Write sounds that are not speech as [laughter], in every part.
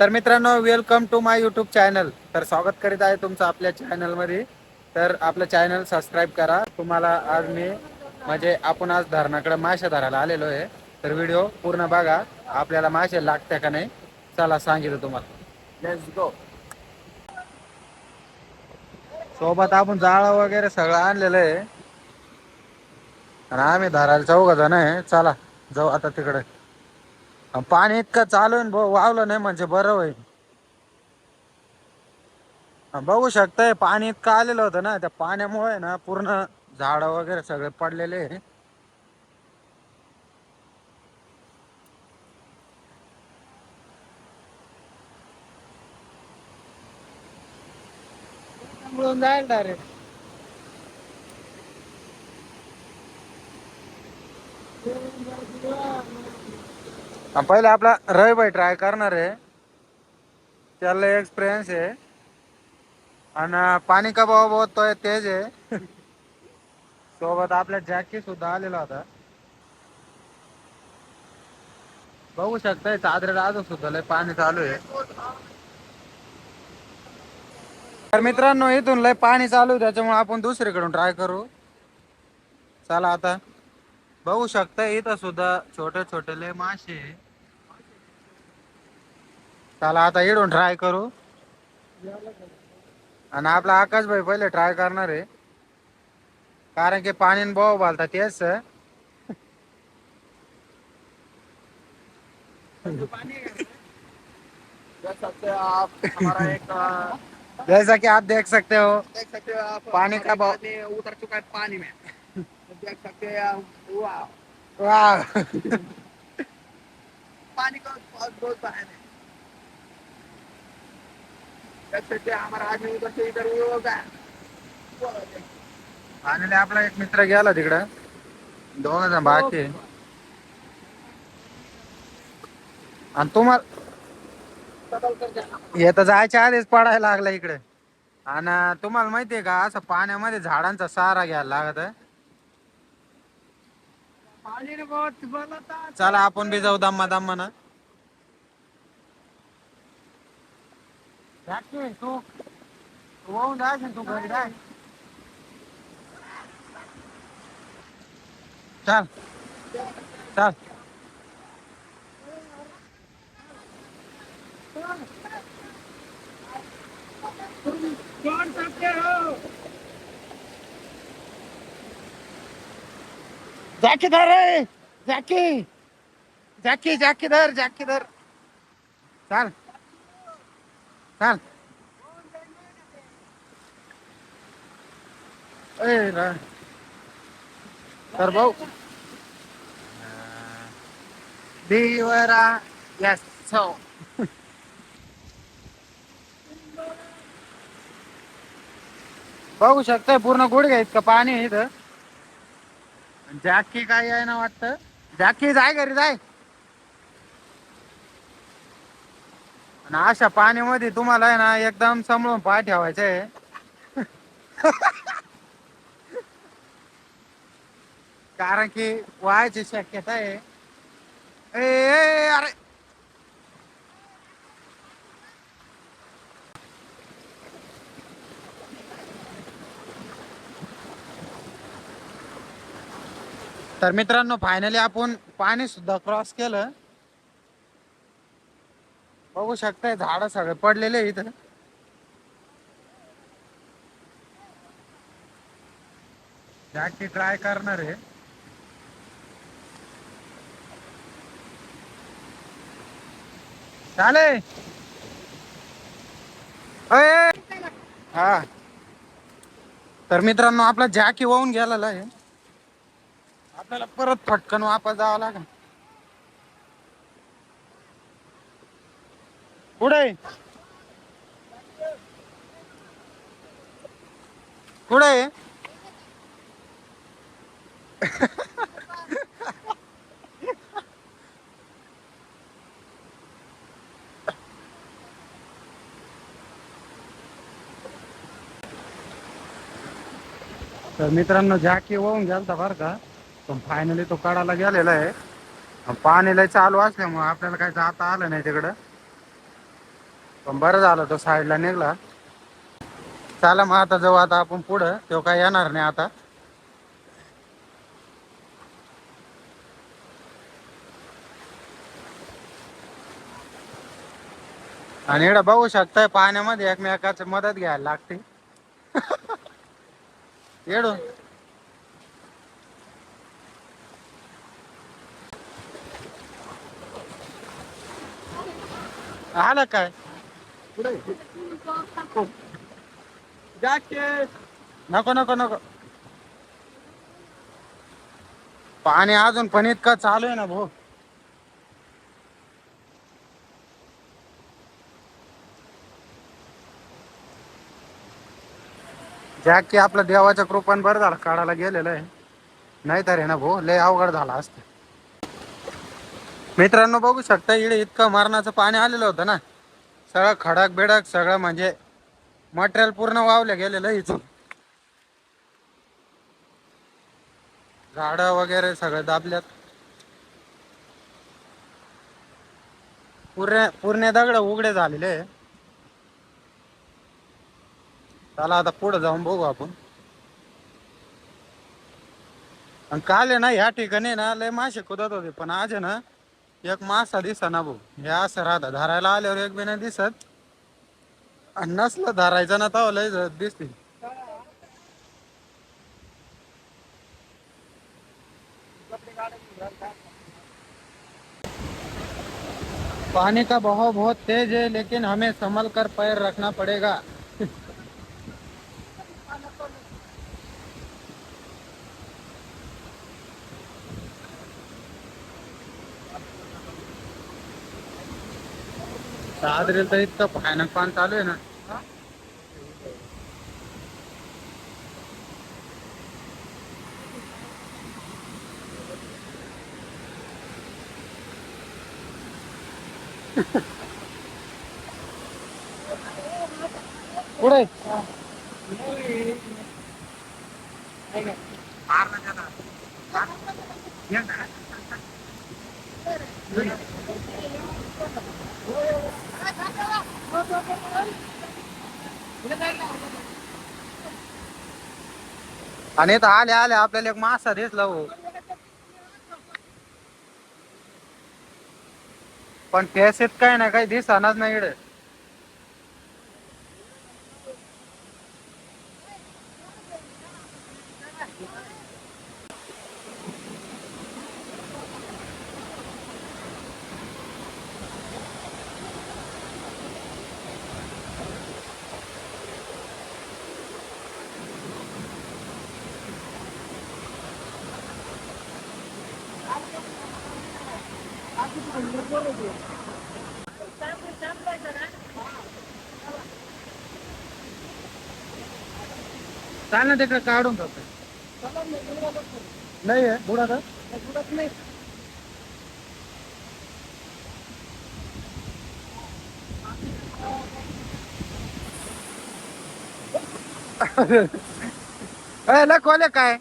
तर मित्रांनो welcome to my YouTube channel तर स्वागत करीत आहे तुमचं आपल्या चॅनलमध्ये तर आपलं चॅनल सबस्क्राईब करा. तुम्हाला आज मी म्हणजे आपण आज धरणाकडे मासे धरायला आलेलो आहे. तर व्हिडिओ पूर्ण बघा. आपल्याला मासे लागते का नाही? चला सांगितलं तुम्हाला. लेट्स गो सोबत आपण जाळं वगैरे सगळं आणलेलं आहे. आणि आम्ही धरायला चौघ जण आहे? चला जाऊ आता तिकडे. पाणी इतकं चालू आहे भाऊ वावलं नाही म्हणजे बरं होईल. बघू शकताय पाणी इतकं आलेलं होतं ना त्या पाण्यामुळे ना पूर्ण झाड वगैरे सगळे पडलेले जाईल डायरेक्ट पहिले आपला रविभाई ट्राय करणार आहे. त्याला एक्सपिरियन्स आहे. आणि पाणी का भाव बहुत तो तेज आहे. सोबत आपल्या जॅकी सुद्धा आलेला होता. बघू शकताय चादरेला अजून सुद्धा लय पाणी चालू आहे. तर मित्रांनो इथून लय पाणी चालू आहे त्याच्यामुळे आपण दुसरीकडून ट्राय करू. चला आता. बघू शकता इथं सुद्धा छोटे छोटे लय मासे आहे. चला आता इडून ट्राय करू. आणि आपला आकाश भाई पहिले ट्राय करणार आहे. कारण की पाणी भाव बालता तेच जैसा कि आप देख सकते हो देख सकते हो आप पानी का भाव- उतर चुका है पानी में. देख सकते हैं आप, पानी का बहुत बहुत बहन है देख सकते हमारा आदमी उधर से इधर हुआ होगा वो आणि आपला एक मित्र गेला तिकडं. दोन जण बाकी आणि तुम्हाला येतं जायच्या आधीच पडायला लागला इकडे. आणि तुम्हाला माहितीये का असं पाण्यामध्ये झाडांचा सारा घ्यायला लागत आहे. पानी ने बहुत बोला था चला आपण बी जाऊ दम्मा दम्मा ना. तू तू वाहून चल चल. छोड़ सकते हो? जाकीदार आहे जाकी. जाकी जाकीदार जाकीदार चाल. चाल. ए तर भाऊ. देवरा यस सौ बघू शकताय पूर्ण गुडघ्या इतकं पाणी आहे इथं. जॅकी काय आहे ना वाटतं? जॅकी जाय घरी जाय. आणि अशा पाण्यामध्ये तुम्हाला आहे ना एकदम समळून पाय ठेवायचं आहे. [laughs] कारण की व्हायची शक्यता आहे. ए अरे! तर मित्रांनो फायनली आपण पाणी सुद्धा क्रॉस केलं. बघू शकताय झाड सगळे पडलेले इथं जॅकी ट्राय करणार आहे. चाले हा. तर मित्रांनो आपला जॅकी वाहून गेलेला आहे. आपल्याला परत फटकन वापस जावं लागेल. कुठे? कुठे? तर मित्रांनो जॅकी घ्याल तर बरं का? पण फायनली तो कडाला गेलेला आहे. पाणी लय चालू असल्यामुळे आपल्याला काही जाता आलं नाही तिकडं. पण बरं झालं तो साईडला निघला. चला मग आता जाऊ आता आपण पुढं. तो काय येणार नाही आता. आणि इकडं बघू शकताय पाण्यामध्ये एकमेकाची मदत घ्यायला लागते. [laughs] येडून आलं काय? नको नको नको. पाणी अजून पण इतकं चालू आहे ना भाऊ. ज्या की आपलं देवाच्या कृपान बरं झालं काढायला गेलेलं आहे. नाही तर आहे ना भाऊ लय अवघड झाला असतं. मित्रांनो बघू शकता इकडे इतकं मरणाचं पाणी आलेलं होतं ना. सगळं खडक बिडक सगळं म्हणजे मटेरियल पूर्ण वावलं गेलेलं इथून. झाडं वगैरे सगळं दाबल्यात. पूर्ण पूर्ण दगड उघडे झालेले चला आता पुढे जाऊन बघू आपण. आणि काल आहे ना ह्या ठिकाणी ना लय मासे कुदत होते पण आज आहे ना एक मासा दिसा ना भाऊ. हे असं राहतं धरायला आल्यावर एक बी नाही दिसत. आणि नसलं धरायचं ना तर लय दिसतील पानी का बहाव बहुत तेज है लेकिन हमें संभल कर पैर रखना पड़ेगा. सादरील तर इतकं भयानक पान चालू आहे ना पुढे आणि इथं आले आले आपल्याला एक मासा दिसला हो. पण केस काय ना काही दिसणार नाही इकडे. चाल ना तिकडे काढून जातो नाही आहे बुडा का अरे कोले काय?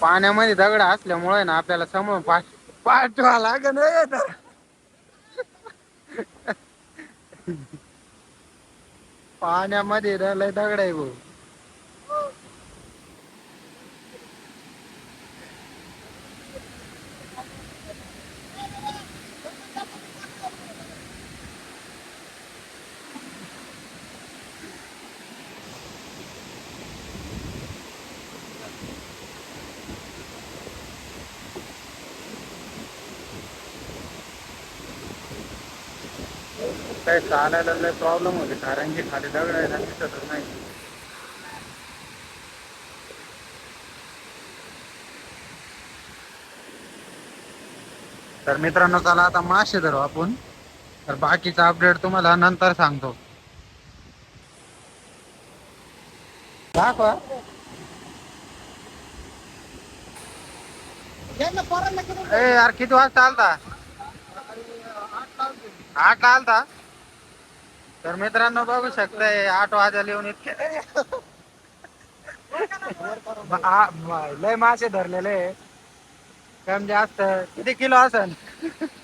पाण्यामध्ये दगड असल्यामुळे ना आपल्याला समोर पाठ पाठवा लागत पाण्यामध्ये लय दगड आहे भाऊ. काय चालायला लय प्रॉब्लेम होते कारण की खाली दगड आहे ना दिसतच नाही. तर मित्रांनो चला आता मासे धरू आपण. तर बाकीचा अपडेट तुम्हाला नंतर सांगतो. दाखवा. ए यार किती वाजता आलता? आठ आलता. तर मित्रांनो बघू शकताय आठ वाजायला येऊन इतके [laughs] आ- म- लय मासे धरलेले. कम जास्त. किती किलो असन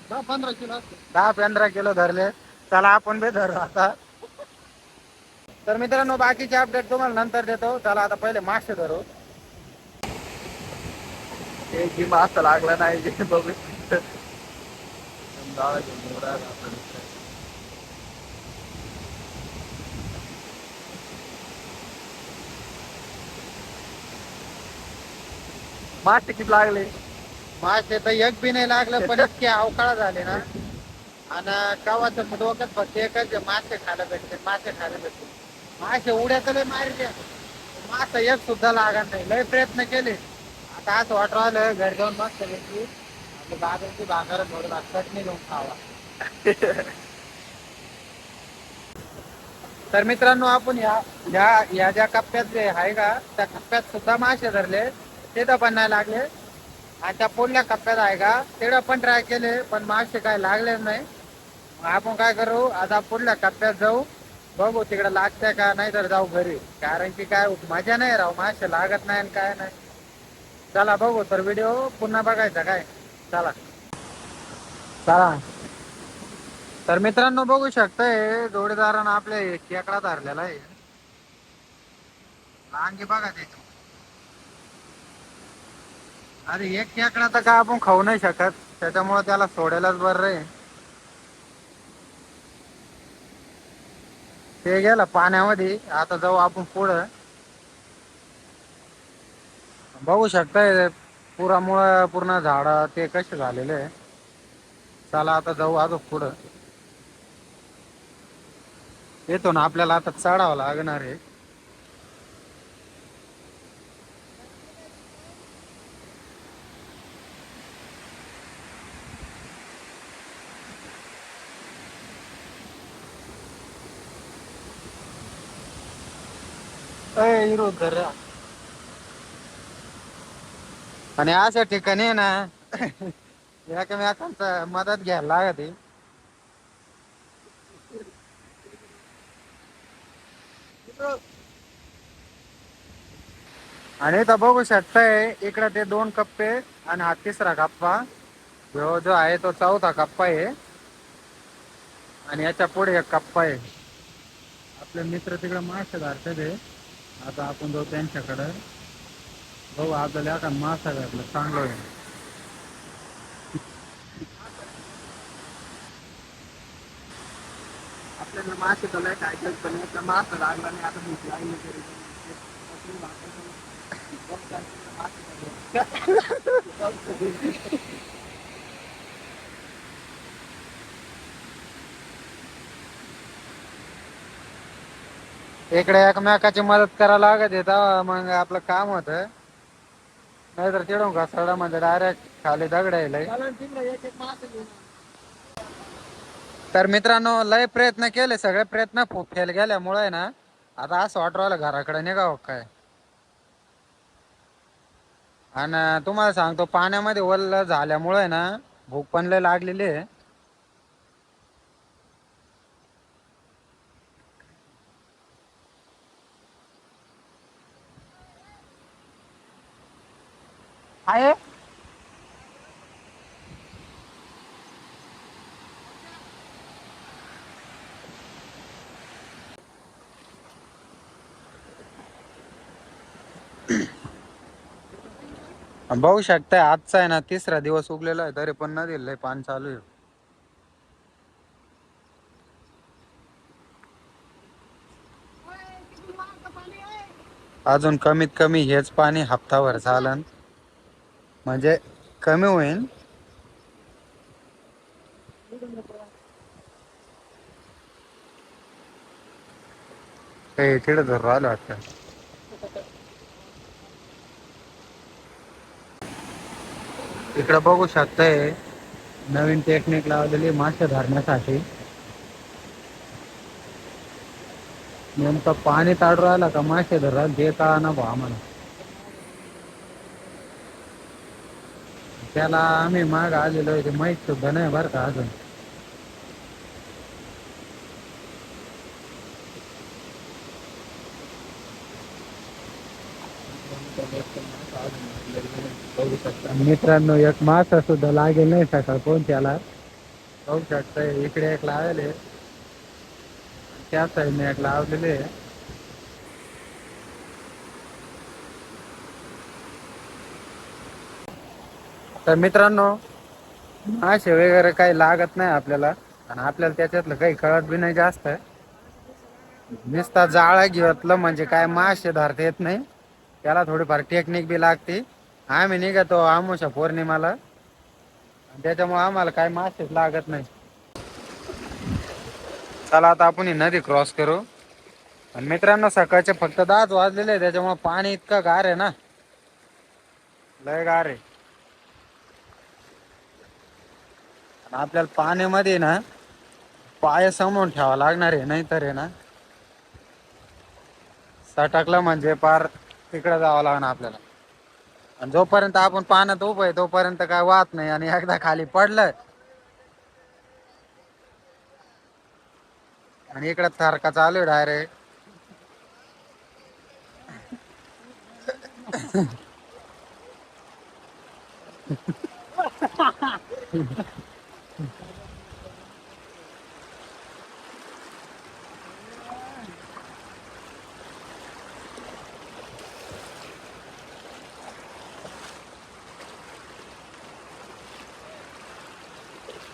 दहा पंधरा किलो असतो दहा पंधरा किलो धरले. चला आपण बी धरू आता. तर मित्रांनो बाकीचे अपडेट तुम्हाला नंतर देतो. चला आता पहिले मासे धरू. एक की मासा लागला नाही बघू शकतो. जाऊ दे, मोडा आपण. मासे किती लागले? मासे तर एक बी नाही लागलं पण इतके अवकाळ झाले ना. आणि गावाचं डोक्यात फक्त एकच आहे, मासे खायला भेटते मासे खायला भेटते मासे उड्या तर लय मारले मासा एक सुद्धा लागत नाही. लय प्रयत्न केले. आता असं वाटू राहिलं घर जाऊन मस्त भेटली आपली बाजारची भाकर थोडं चटणी घेऊन खावा. तर मित्रांनो आपण या या या ज्या कप्प्यात जे आहे का त्या कप्प्यात सुद्धा मासे धरले ते तर पण नाही लागले. आणि त्या पुढल्या कप्प्यात आहे का तेवढं पण ट्राय केले पण मासे काय लागलेच नाही. मग आपण काय करू आता पुढल्या कप्प्यात जाऊ. बघू तिकडे लागतंय का नाही तर जाऊ घरी. कारण की काय मजा नाही राहू मासे लागत नाही आणि काय नाही. चला बघू तर व्हिडिओ पुन्हा बघायचा काय. चला. चला. तर मित्रांनो बघू शकताय जोडीदारानं आपल्या केकडा धरलेला आहे. लांगी बघा त्याच्या अरे एक खेकडा तर काय आपण खाऊ नाही शकत. त्याच्यामुळे त्याला सोडायलाच बरं आहे ते गेलं पाण्यामध्ये. आता जाऊ आपण पुढं. बघू शकताय पुरामुळं पूर्ण झाड ते कसे झालेले. आहे चला आता जाऊ अजून पुढं. येतो ना आपल्याला आता चढावं लागणार आहे. आणि अशा ठिकाणी आहे ना एकमेकांचा मदत घ्यायला लागत आणि तर बघू शकताय इकडे ते दोन कप्पे आणि हा तिसरा कप्पा. जो जो आहे तो चौथा कप्पा आहे. आणि याच्यापुढे एक कप्पा आहे. आपले मित्र तिकडे मासे धारतात आहे. आता आपण जाऊ त्यांच्याकडे. बघू आपल्याला एका मासा घातला चांगलं आहे आपल्याला मासे तर नाही खायचे पण एकदा मासा लागला नाही आता भूक लागली तरी. आपली काय मासे इकडे एकमेकाची मदत करायला लागत येत मग आपलं काम होत. नाहीतर चिडून घसरडा म्हणजे डायरेक्ट खाली दगड यायला तर मित्रांनो लय प्रयत्न केले सगळे प्रयत्न खूप फेल गेल्यामुळे ना आता असं वाटू राहिलं घराकडे निघावं काय. आणि तुम्हाला सांगतो पाण्यामध्ये वल्ल झाल्यामुळे ना भूक पण लय लागलेली आहे. आहे. [clears throat] बघू शकताय आजचा आहे ना तिसरा दिवस उगलेला आहे तरी पण न दिलंय पाणी चालू आहे. अजून कमीत कमी हेच पाणी हप्ताभर झालं. म्हणजे कमी होईल. हे तिकडे धरून राहिलं वाटतं इकडे बघू शकताय नवीन टेक्निक लावलेली मासे धरण्यासाठी. नेमकं पाणी ताडू राहिलं का मासे धर ते ना भाऊ आम्हाला. त्याला आम्ही माग आलेलो आहे ते माहीत सुद्धा नाही बरं का अजून. मित्रांनो एक मासा सुद्धा लागेल नाही सकाळ कोण त्याला पाहू शकता इकडे एक लावले. त्या साईडने एक लावलेले आहे. तर मित्रांनो मासे वगैरे काही लागत नाही आपल्याला. आणि आपल्याला त्याच्यातलं काही कळत बी नाही जास्त. नुसता जाळा घेतलं म्हणजे काय मासे धारता येत नाही. त्याला थोडीफार टेक्निक बी लागते. आम्ही निघतो आमोशा पौर्णिमाला. आणि त्याच्यामुळे आम्हाला काय मासेच लागत नाही. चला आता आपण ही नदी क्रॉस करू. आणि मित्रांनो सकाळचे फक्त दात वाजलेले त्याच्यामुळे पाणी इतकं गार आहे ना. लय गार आहे आणि आपल्याला पाण्यामध्ये ना पाय समोर ठेवा लागणार आहे नाहीतर आहे ना सटकलं म्हणजे पार तिकडे जावं लागणार आपल्याला. आणि जोपर्यंत आपण पाण्यात उभं आहे तोपर्यंत काय वाहत नाही आणि एकदा खाली पडलं आणि इकडे थारका चालू आहे डायरेक्ट [laughs]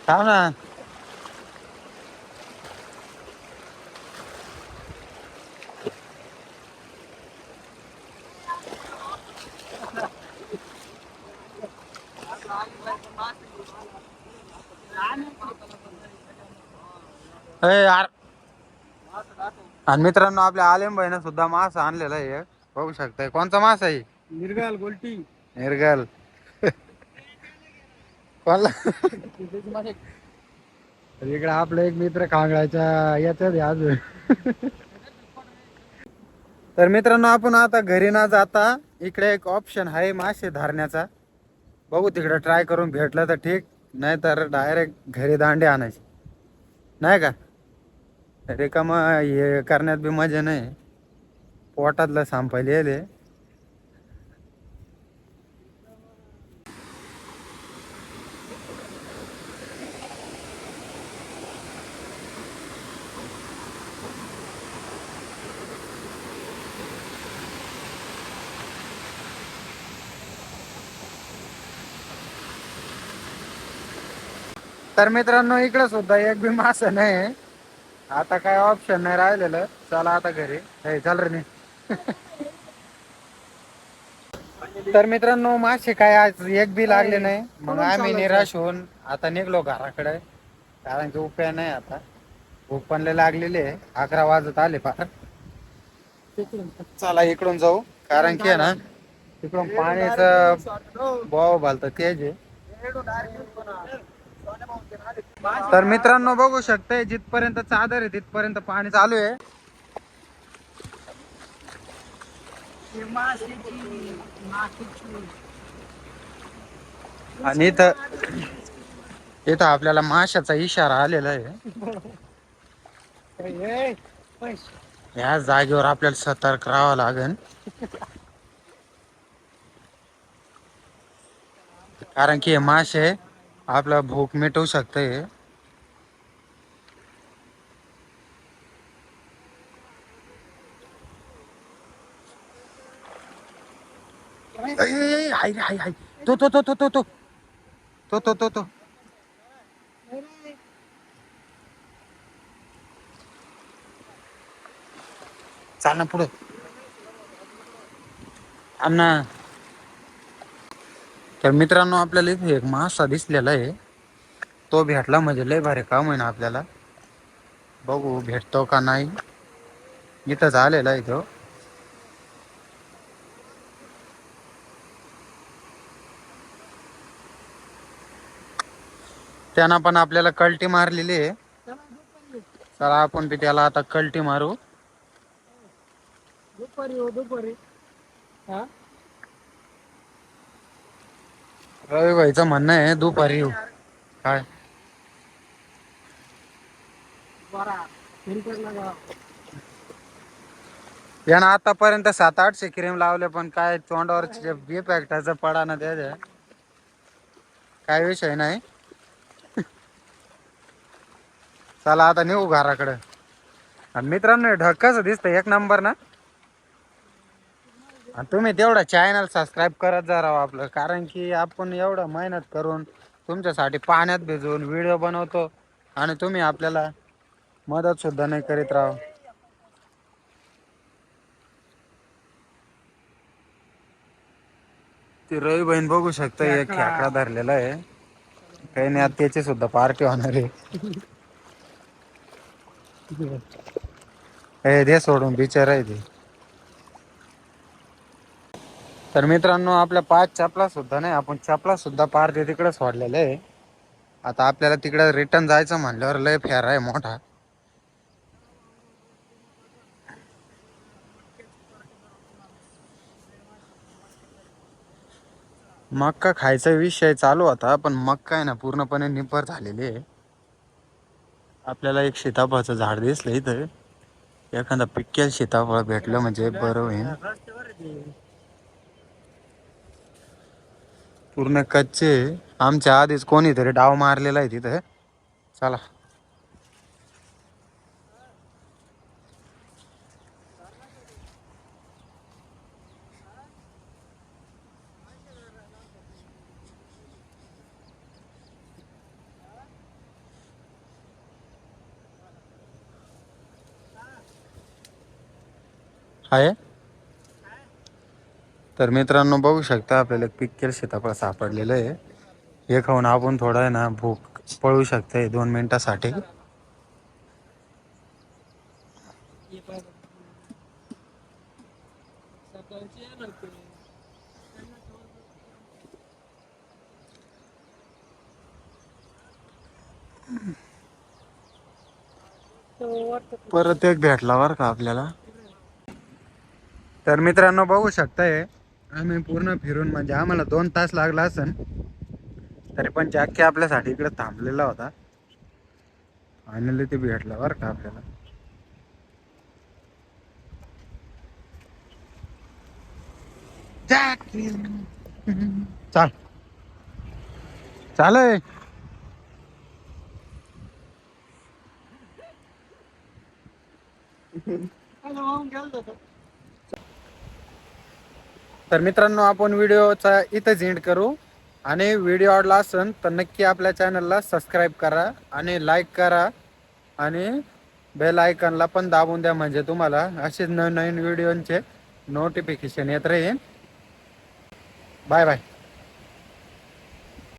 थांब ना ए यार. आणि मित्रांनो आपल्या आलेम भाईनं सुद्धा मासा आणलेला आहे. बघू शकताय. कोणचा मासा आहे? निर्गाल गोलटी. निर्गल कोणला? इकडे आपला एक मित्र कांगळाच्या याच्यात अजून. तर मित्रांनो आपण आता घरी ना जाता इकडे एक ऑप्शन आहे मासे धरण्याचा. बघू तिकडे ट्राय करून भेटलं तर ठीक नाही तर डायरेक्ट घरी दांडे आणायचे. नाही का? रिकाम हे करण्यात बी मजा नाही. पोटातलं संपायला येले तर मित्रांनो इकडे सुद्धा एक बी मासा नाही. आता काय ऑप्शन नाही राहिलेलं. चला आता घरी. हे चल रे. [laughs] तर मित्रांनो मासे काय आज एक बी लागले नाही. मग आम्ही निराश होऊन आता निघलो घराकडे. कारण की उपाय नाही आता. भूक पण लागलेली आहे. अकरा वाजत आले फार चला इकडून जाऊ. कारण की ना तिकडून पाण्याचं [laughs] बोव भालत तेज आहे. तर मित्रांनो बघू शकताय जिथपर्यंत चादर आहे तिथपर्यंत पाणी चालू आहे. आणि इथं इथं आपल्याला माशाचा इशारा आलेला आहे. या जागेवर आपल्याला सतर्क राहावं लागेल. कारण की हे मासे आपला भूक मिटवू शकते हाय हाय हाय. तो तो तो तो तो तो. तो तो तो तो. चाल ना पुढे. आम ना. तर मित्रांनो आपल्याला इथे एक मासा दिसलेला आहे. तो भेटला म्हणजे लय भारी काम आहे ना आपल्याला. बघू भेटतो का नाही. इथंच आलेला आहे तो. त्यानं पण आपल्याला कल्टी मारलेली आहे. चला आपण बी त्याला आता कल्टी मारू. दुपारी हो दुपारी. हा? रवी भाईचं म्हणणं आहे दुपारी येऊ. काय? यानं आतापर्यंत सात आठशे क्रीम लावले पण काय तोंडावर बी पॅक्टाचं पडा ना त्या काय विषय नाही. चला आता नेऊ घराकडे. मित्रांनो कसं दिसतं एक नंबर ना? आणि तुम्ही तेवढं चॅनल सबस्क्राईब करत जा राव आपलं. कारण की आपण एवढं मेहनत करून तुमच्यासाठी पाण्यात भिजवून व्हिडिओ बनवतो आणि तुम्ही आपल्याला मदत सुद्धा नाही करीत राव. ती रवी बहीण बघू शकता एक खेकडा धरलेला आहे. काही नाही आता त्याची सुद्धा पार्टी होणार आहे. [laughs] हे दे सोडून बिचार आहे ते. तर मित्रांनो आपल्या पाच चपला सुद्धा नाही आपण चपला सुद्धा पार ते तिकडे सोडलेले आहे. आता आपल्याला तिकडे रिटर्न जायचं म्हणल्यावर लय फेर आहे मोठा. मक्का खायचा विषय चालू होता पण मक्का आहे ना पूर्णपणे निपर झालेली आहे. आपल्याला एक सीताफळाचं झाड दिसलं इथं. एखादा पिक्केल सीताफळ भेटलं म्हणजे बरं होईल. पूर्ण कच्चे आमच्या आधीच कोणीतरी डाव मारलेला आहे तिथं. चला. आहे? तर मित्रांनो बघू शकता आपल्याला पिक्केल सीताफळ सापडलेलं आहे. हे खाऊन आपण थोडा आहे ना भूक पळू शकते दोन मिनिटासाठी. परत एक भेटला बर का आपल्याला. तर मित्रांनो बघू शकताय आम्ही पूर्ण फिरून म्हणजे आम्हाला दोन तास लागला असन. तरी पण जॅकी आपल्यासाठी इकडे थांबलेला होता. फायनली ते भेटला बरं का आपल्याला. चाल चाल. चालय. हॅलो, तर मित्रांनो आपण व्हिडिओचा इथंच एंड करू. आणि व्हिडिओ आवडला असेल तर नक्की आपल्या चॅनलला सबस्क्राईब करा आणि लाईक करा. आणि बेल आयकनला पण दाबून द्या म्हणजे तुम्हाला असेच नवीन नवीन व्हिडिओंचे नोटिफिकेशन येत राहील बाय बाय